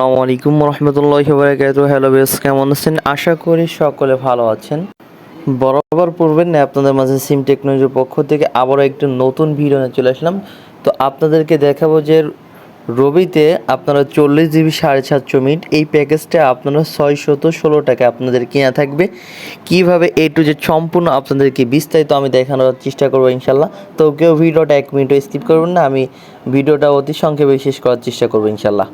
আসসালামু আলাইকুম রহমতুল্লাহ বারকাত hello base কেমন আছেন? আশা করি সকলে ভালো আছেন। বরাবর পূর্বের না আপনাদের মাঝে সিম টেকনোলজির পক্ষ থেকে আবারও একটু নতুন ভিডিও নিয়ে চলে আসলাম। তো আপনাদেরকে দেখাবো যে রবিতে আপনারা চল্লিশ জিবি সাড়ে সাতশো মিনিট এই প্যাকেজটা আপনারা ছয়শত ষোলো টাকা আপনাদের কেনা থাকবে। কীভাবে এ টু যে সম্পূর্ণ আপনাদেরকে বিস্তারিত আমি দেখানোর চেষ্টা করব ইনশাল্লাহ। তো কেউ ভিডিওটা এক মিনিটও স্কিপ করবেন না, আমি ভিডিওটা অতি সংক্ষেপে শেষ করার চেষ্টা করব ইনশাল্লাহ।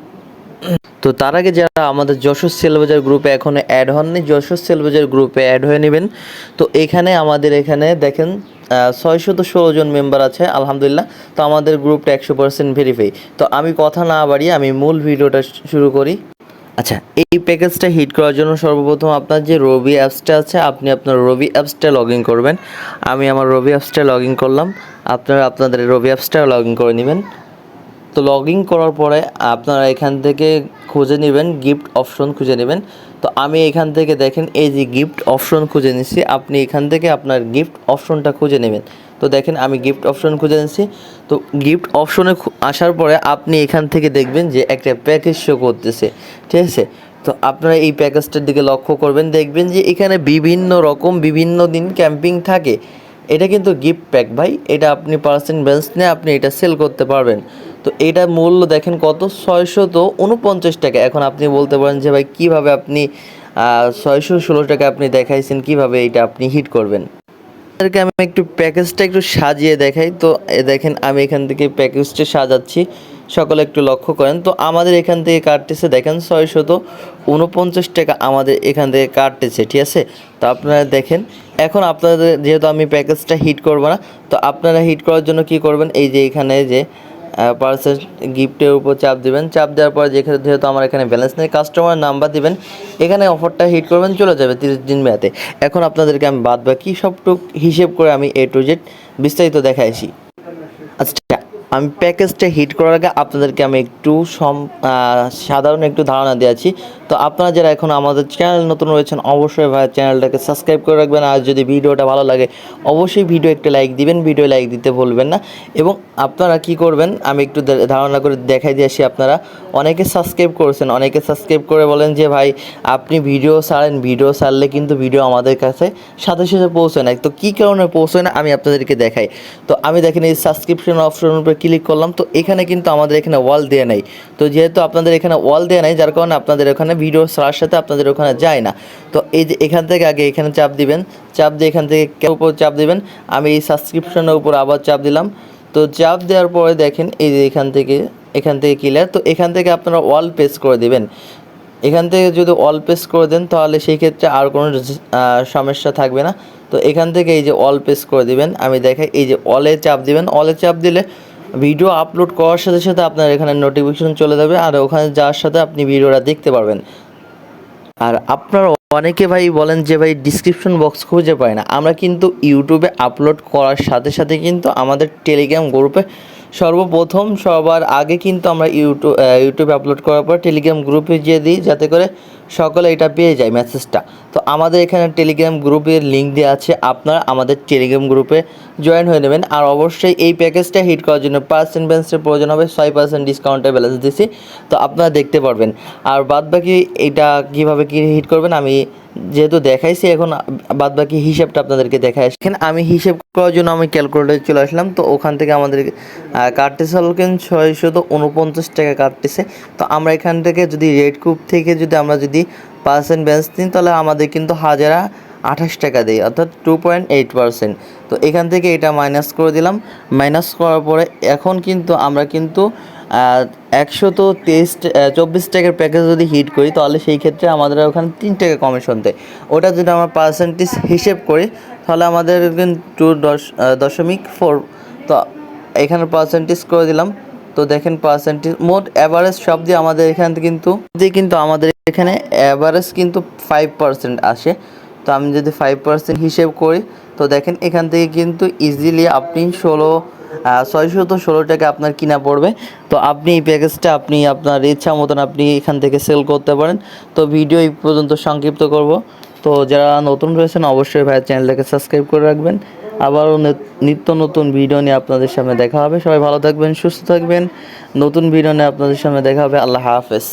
তো তার আগে যারা আমাদের যশোর সেলবাজার গ্রুপে এখনও অ্যাড হননি, যশোর সেলবাজার গ্রুপে অ্যাড হয়ে নেবেন। তো এখানে আমাদের এখানে দেখেন ছয়শত ষোলো জন মেম্বার আছে, আলহামদুলিল্লাহ। তো আমাদের গ্রুপটা একশো পার্সেন্ট ভেরিফাই তো আমি কথা না বাড়িয়ে আমি মূল ভিডিওটা শুরু করি। আচ্ছা এই প্যাকেজটা হিট করার জন্য সর্বপ্রথম আপনার যে রবি অ্যাপসটা আছে, আপনি আপনার রবি অ্যাপসটা লগ ইন করবেন। আমি আমার রবি অ্যাপসটা লগ ইন করলাম। আপনারা আপনাদের রবি অ্যাপসটা লগ ইন করে নেবেন। তো লগ ইন করার পরে আপনারা এখান থেকে খুঁজে নেবেন গিফট অপশন খুঁজে নেবেন। তো আমি এখান থেকে দেখেন, এই যে গিফট অপশন খুঁজে নিচ্ছি। আপনি এখান থেকে আপনার গিফট অপশনটা খুঁজে নেবেন। তো দেখেন, আমি গিফট অপশন খুঁজে নিচ্ছি। তো গিফট অপশনে আসার পরে আপনি এখান থেকে দেখবেন যে একটা প্যাকেজ শো করতেছে। ঠিক আছে? তো আপনারা এই প্যাকেজটার দিকে লক্ষ্য করবেন, দেখবেন যে এখানে বিভিন্ন রকম, বিভিন্ন দিন ক্যাম্পিং থাকে। এটা কিন্তু গিফট প্যাক ভাই। এটা আপনি পার্সেন্ট ব্যালেন্স নিয়ে আপনি এটা সেল করতে পারবেন। তো এটা মূল্য দেখেন কত? ছয়শত উনপঞ্চাশ টাকা। এখন আপনি বলতে পারেন যে ভাই, কীভাবে আপনি ছয়শো ষোলো টাকা আপনি দেখাইছেন, কীভাবে এটা আপনি হিট করবেন? আপনাদেরকে আমি একটু প্যাকেজটা একটু সাজিয়ে দেখাই। তো দেখেন, আমি এখান থেকে প্যাকেজটা সাজাচ্ছি। সকলে একটু লক্ষ্য করেন। তো, আমাদের এখান থেকে কাটতেছে, দেখেন, ছয়শত উনপঞ্চাশ টাকা আমাদের এখান থেকে কাটতেছে, ঠিক আছে? তো আপনারা দেখেন, এখন আপনাদের, যেহেতু আমি প্যাকেজটা হিট করব না, তো আপনারা হিট করার জন্য কি করবেন? এই যে এখানে যে পার্সেল গিফটের উপর চাপ দেবেন। চাপ দেওয়ার পর যেখানে যেহেতু আমার এখানে ব্যালেন্স নেই কাস্টমার নাম্বার দিবেন। এখানে অফারটা হিট করবেন, চলে যাবে তিরিশ দিন মেয়াদে। এখন আপনাদেরকে আমি বাদ বাকি সবটুক হিসেব করে আমি এ টু জেড বিস্তারিত দেখাইছি। আচ্ছা আমি প্যাকেজটা হিট করার আগে আপনাদেরকে আমি একটু সম সাধারণ একটু ধারণা দিয়েছি তো আপনারা যারা এখন আমাদের চ্যানেল নতুন রয়েছেন, অবশ্যই ভাই চ্যানেলটাকে সাবস্ক্রাইব করে রাখবেন। আর যদি ভিডিওটা ভালো লাগে, অবশ্যই ভিডিও একটা লাইক দিবেন। ভিডিও লাইক দিতে ভুলবেন না। এবং আপনারা কি করবেন, আমি একটু ধারণা করে দেখাই দিয়ে আসি আপনারা। অনেকে সাবস্ক্রাইব করেছেন, অনেকে সাবস্ক্রাইব করে বলেন যে, ভাই, আপনি ভিডিও ছাড়েন। ভিডিও ছাড়লে কিন্তু ভিডিও আমাদের কাছে সাথে সাথে পৌঁছে না। তো কী কারণে পৌঁছে না, আমি আপনাদেরকে দেখাই। তো আমি দেখেন এই সাবস্ক্রিপশন অপশনের উপরে ক্লিক করলাম, তো এখানে কিন্তু আমাদের এখানে ওয়াল দেওয়া নেই। তো যেহেতু আপনাদের এখানে ওয়াল দেওয়া নেই, যার কারণে আপনাদের ওখানে ভিডিও ছাড়ার সাথে আপনাদের ওখানে যায় না। তো এই যে এখান থেকে আগে এখানে চাপ দিবেন, চাপ দিয়ে এখান থেকে কেউ উপর চাপ দিবেন, আমি এই সাবস্ক্রিপশনের উপর আবার চাপ দিলাম। তো চাপ দেওয়ার পরে দেখেন, এই যে এখান থেকে এখান থেকে ক্লিয়ার তো এখান থেকে আপনারা ওয়াল পেস করে দিবেন। এখান থেকে যদি অল পেস করে দেন, তাহলে সেই ক্ষেত্রে আর কোনো সমস্যা থাকবে না। তো এখান থেকে এই যে অল পেস করে দিবেন, আমি দেখাই, এই যে অলে চাপ দিবেন অলে চাপ দিলে ভিডিও আপলোড করার সাথে সাথে আপনার এখানে নোটিফিকেশন চলে যাবে আর ওখানে যাওয়ার সাথে আপনি ভিডিওটা দেখতে পারবেন। আর আপনার অনেকে ভাই বলেন যে ভাই ডিসক্রিপশন বক্স খুঁজে পায় না। আমরা কিন্তু ইউটিউবে আপলোড করার সাথে সাথে কিন্তু আমাদের টেলিগ্রাম গ্রুপে সর্বপ্রথম সবার আগে কিন্তু আমরা ইউটিউব ইউটিউবে আপলোড করার পর টেলিগ্রাম গ্রুপে দিয়ে দিই যাতে করে সকলে এটা পেয়ে যায় মেসেজটা তো আমাদের এখানে টেলিগ্রাম গ্রুপের লিঙ্ক দেওয়া আছে, আপনারা আমাদের টেলিগ্রাম গ্রুপে জয়েন হয়ে নেবেন। আর অবশ্যই এই প্যাকেজটা হিট করার জন্য পার্সেন্ট ব্যালেন্সের প্রয়োজন হবে, ছয় পার্সেন্ট ডিসকাউন্টের ব্যালেন্স দিছি। তো আপনারা দেখতে পারবেন। আর বাদ বাকি এটা কীভাবে কী হিট করবেন, আমি যেহেতু দেখাইছি, এখন বাদ বাকি হিসাবটা আপনাদেরকে দেখাই এখানে আমি হিসেব করার জন্য আমি ক্যালকুলেটারে চলে আসলাম। তো ওখান থেকে আমাদের কাটতেছে হলো কিন্তু ছয়শত উনপঞ্চাশ টাকা কাটতেছে। তো আমরা এখান থেকে যদি রেড কুপ থেকে যদি আমরা যদি পার্সেন্ট ব্যালেন্স নিই, তাহলে আমাদের কিন্তু হাজারা আঠাশ টাকা দেয়, অর্থাৎ টু পয়েন্ট এইট পার্সেন্ট তো এখান থেকে এটা মাইনাস করে দিলাম। মাইনাস করার পরে এখন কিন্তু আমরা কিন্তু একশো তো তেইশ চব্বিশ টাকার প্যাকেজ যদি হিট করি, তাহলে সেই ক্ষেত্রে আমাদের ওখানে তিন টাকা কমিশন দেয়। ওটা যদি আমরা পার্সেন্টেজ হিসেব করি, তাহলে আমাদের কিন্তু দশ দশমিক ফোর তো এখানে পার্সেন্টেজ করে দিলাম। তো দেখেন পার্সেন্টেজ মোট অ্যাভারেজ সব দিয়ে আমাদের এখান থেকে কিন্তু কিন্তু আমাদের এখানে অ্যাভারেজ কিন্তু ফাইভ পার্সেন্ট আসে। তো আমি যদি ফাইভ পার্সেন্ট হিসেব করি, তো দেখেন এখান থেকে কিন্তু ইজিলি আপনি ষোলো ছয়শত ষোলো টাকা আপনার কিনা পড়বে। তো আপনি এই প্যাকেজটা আপনি আপনার ইচ্ছা মতন আপনি এখান থেকে সেল করতে পারেন। তো ভিডিও এই পর্যন্ত সংক্ষিপ্ত করব। তো যারা নতুন রয়েছেন, অবশ্যই ভাইয়ের চ্যানেলটাকে সাবস্ক্রাইব করে রাখবেন। আবারও নিত্য নতুন ভিডিও নিয়ে আপনাদের সামনে দেখা হবে। সবাই ভালো থাকবেন, সুস্থ থাকবেন। নতুন ভিডিও নিয়ে আপনাদের সামনে দেখা হবে। আল্লাহ হাফেজ।